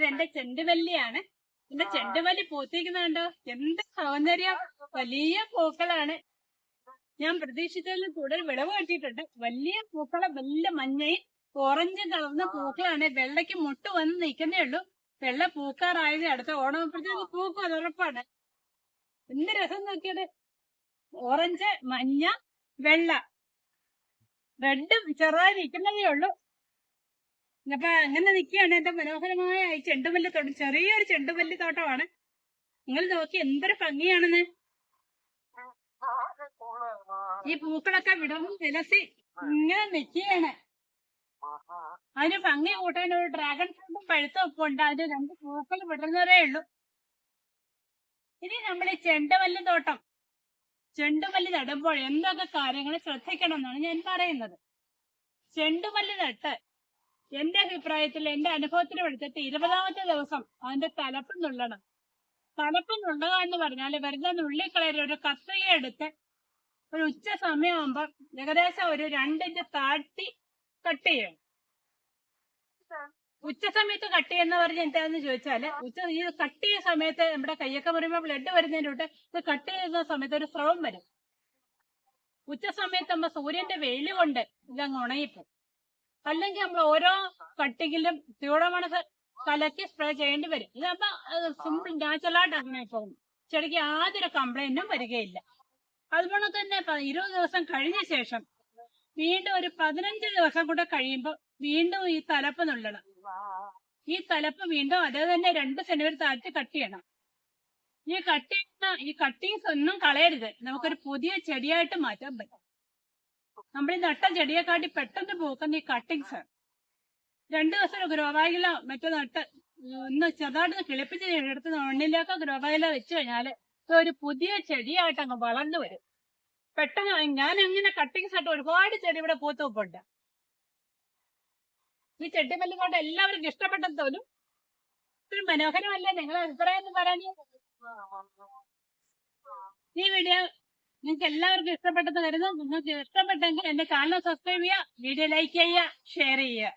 ഇത് എന്റെ ചെണ്ടുവല്ലിയാണ്. എന്റെ ചെണ്ടുവല്ലി പൂത്തിരിക്കുന്നുണ്ടോ? എന്ത് സൗന്ദര്യം. വലിയ പൂക്കളാണ്. ഞാൻ പ്രതീക്ഷിച്ചതിലും കൂടുതൽ വിളവ് കിട്ടിയിട്ടുണ്ട്. വലിയ പൂക്കളെ വലിയ മഞ്ഞയും ഓറഞ്ച് കളർന്ന പൂക്കളാണ്. വെള്ളയ്ക്ക് മുട്ട് വന്ന് നിൽക്കുന്നേ ഉള്ളൂ. വെള്ള പൂക്കാറായത് അടുത്ത ഓണമപ്പോഴത്തേക്ക് പൂക്കും അത് ഉറപ്പാണ്. എന്ത് രസം നോക്കിയത്. ഓറഞ്ച് മഞ്ഞ വെള്ള. റെഡ് ചെറുതായി നിൽക്കുന്നതേ ഉള്ളൂ. അപ്പൊ അങ്ങനെ നിൽക്കുകയാണ് എന്റെ മനോഹരമായ ഈ ചെണ്ടുമല്ലി തോട്ടം. ചെറിയൊരു ചെണ്ടുമല്ലി തോട്ടമാണ്. നിങ്ങൾ നോക്കി എന്തൊരു ഭംഗിയാണെന്ന്. ഈ പൂക്കളൊക്കെ വിടവും വിലസി ഇങ്ങനെ നിൽക്കുകയാണ്. അതിന് ഭംഗി കൂട്ടാൻ ഒരു ഡ്രാഗൺ ഫ്രൂട്ടും പഴുത്തും പഴുത്ത ഒപ്പുണ്ട് അതിന് രണ്ട് പൂക്കൾ വിടുന്നവരേ ഉള്ളൂ. ഇനി നമ്മൾ ഈ ചെണ്ടുമല്ലി തോട്ടം. ചെണ്ടുമല്ലി നടുമ്പോൾ എന്തൊക്കെ കാര്യങ്ങൾ ശ്രദ്ധിക്കണം എന്നാണ് ഞാൻ പറയുന്നത്. ചെണ്ടുമല്ലി നട്ട് എന്റെ അഭിപ്രായത്തിൽ എന്റെ അനുഭവത്തിൽ എടുത്തിട്ട് ഇരുപതാമത്തെ ദിവസം അതിന്റെ തലപ്പ് നുള്ളണം. തലപ്പ് നുള്ളുക എന്ന് പറഞ്ഞാൽ വെറുതെ നുള്ളിക്കളയൽ ഒരു കത്രിക എടുത്ത് ഒരു ഉച്ച സമയമാകുമ്പോൾ ഏകദേശം ഒരു രണ്ടിഞ്ച് താഴ്ത്തി കട്ട് ചെയ്യണം. ഉച്ച സമയത്ത് കട്ട് ചെയ്യുന്ന പറഞ്ഞ എന്താന്ന് ചോദിച്ചാൽ ഉച്ച ഈ കട്ട് ചെയ്യുന്ന സമയത്ത് നമ്മുടെ കയ്യൊക്കെ പറയുമ്പോൾ ബ്ലഡ് വരുന്നതിന് തൊട്ട് ഇത് കട്ട് ചെയ്യുന്ന സമയത്ത് ഒരു സ്രവം വരും. ഉച്ച സമയത്ത് നമ്മൾ സൂര്യന്റെ വെയിൽ കൊണ്ട് ഇതങ്ങ് ഉണങ്ങിപ്പോ അല്ലെങ്കിൽ നമ്മൾ ഓരോ കട്ടിങ്ങിലും സ്യൂഡോമണസ് കലക്കി സ്പ്രേ ചെയ്യേണ്ടി വരും. ഇതാകുമ്പോ സിമ്പിൾ നാച്ചുറലായിട്ട് അങ്ങനെ പോകും. ചെടിക്ക് യാതൊരു കംപ്ലൈന്റും വരികയില്ല. അതുപോലെ തന്നെ ഇരുപത് ദിവസം കഴിഞ്ഞ ശേഷം വീണ്ടും ഒരു പതിനഞ്ച് ദിവസം കൂടെ കഴിയുമ്പോൾ വീണ്ടും ഈ തലപ്പ് നുള്ളണം. ഈ തലപ്പ് വീണ്ടും അതേ തന്നെ രണ്ട് സെന്റിമീറ്റർ താഴ്ത്തി കട്ട് ചെയ്യണം. ഈ കട്ട് ചെയ്യുന്ന ഈ കട്ടിങ്സ് ഒന്നും കളയരുത്. നമുക്കൊരു പുതിയ ചെടിയായിട്ട് മാറ്റാൻ പറ്റും. നമ്മൾ ഈ നട്ട ചെടിയെക്കാട്ടി പെട്ടെന്ന് പൂക്കുന്ന ഈ കട്ടിങ്സ് രണ്ടു ദിവസം ഗ്രോ ബാഗിലോ മറ്റോ നട്ട് ഒന്ന് ചെറുതായിട്ട് കിളിപ്പിച്ച് എടുത്ത് മണ്ണിലൊക്കെ ഗ്രോ വെച്ച് കഴിഞ്ഞാൽ ഒരു പുതിയ ചെടിയായിട്ട് അങ്ങ് വളർന്നു വരും. പെട്ടെന്ന് ഞാൻ അങ്ങനെ കട്ടിങ്സ് ആയിട്ട് ഒരുപാട് ചെടി ഇവിടെ പൂത്ത് ഈ ഈ കൊണ്ട് എല്ലാവർക്കും ഇഷ്ടപ്പെട്ടെന്ന് തോന്നും. ഇത്ര മനോഹരമല്ലേ നിങ്ങളെ അഭിപ്രായം എന്ന് പറയാൻ? ഈ വീഡിയോ നിങ്ങൾക്ക് എല്ലാവർക്കും ഇഷ്ടപ്പെട്ടെന്ന് കരുതുന്നു. നിങ്ങൾക്ക് ഇഷ്ടപ്പെട്ടെങ്കിൽ എന്റെ ചാനൽ സബ്സ്ക്രൈബ് ചെയ്യുക വീഡിയോ ലൈക്ക് ചെയ്യുക ഷെയർ ചെയ്യുക.